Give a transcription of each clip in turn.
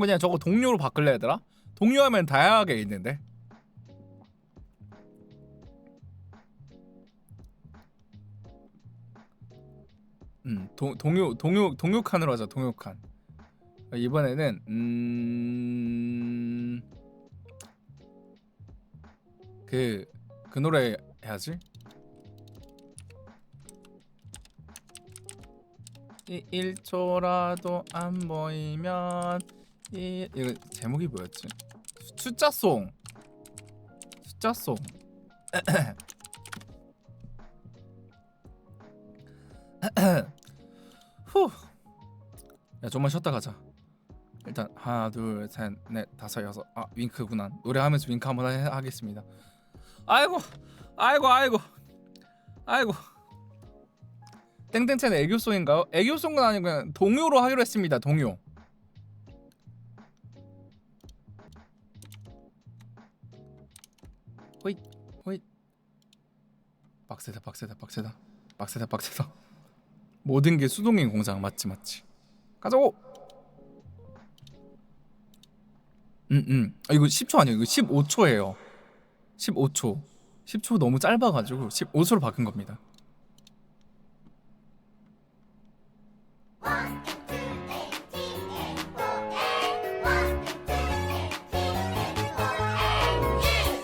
뭐냐 저거 동료로 바꿀래 얘들아? 동료하면 다양하게 있는데. 음 동, 동요 동요 동요 칸으로 하자 동요 칸. 이번에는 음... 그, 그 노래 해야지. 이 1초라도 안 보이면 이 이거 제목이 뭐였지? 수- 숫자송 숫자송 후. 야 좀만 쉬었다 가자. 일단 하나 둘셋넷 다섯 여섯 아 윙크구나 노래하면서 윙크 한번 해, 하겠습니다. 아이고 아이고 아이고 아이고 땡땡채는 애교송인가요? 애교송은 아니고 그냥 동요로 하기로 했습니다. 동요. 호잇 호잇. 빡세다 빡세다 빡세다. 빡세다 빡세다. 모든 게 수동인 공장. 맞지 맞지. 가자고! 음음. 아, 이거 10초 아니에요? 이거 15초예요. 15초. 10초 너무 짧아가지고 15초로 바꾼 겁니다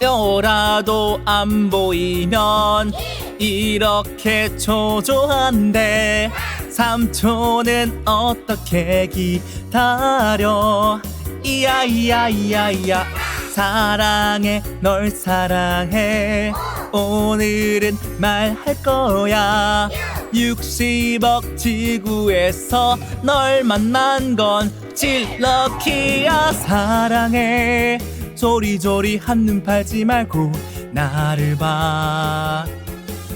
뼈라도 안 보이면 이렇게 초조한데 삼촌은 어떻게 기다려? 이야 이야 이야 이야. 사랑해 널 사랑해. 오늘은 말할 거야. 60억 지구에서 널 만난 건 찔럭키야. 사랑해 조리조리 한눈 팔지 말고 나를 봐.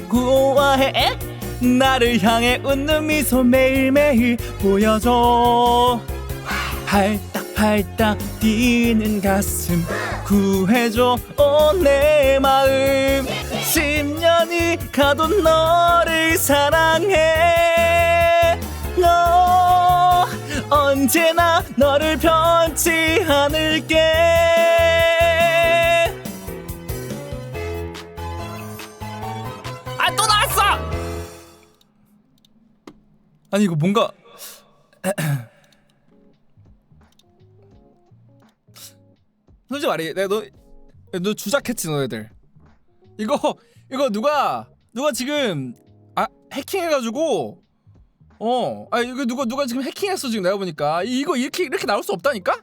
고와해 나를 향해 웃는 미소 매일매일 보여줘. 팔딱팔딱 뛰는 가슴 구해줘 오내 마음. 10년이 가도 너를 사랑해. 너 언제나 너를 편치 않을게 아니 이거 뭔가 솔직히 말해 내가 너, 너 주작했지 너네들. 이거 이거 누가 누가 지금 아 해킹해가지고 어아 이거 누가 누가 지금 해킹했어 지금 내가 보니까. 이거 이렇게 이렇게 나올 수 없다니까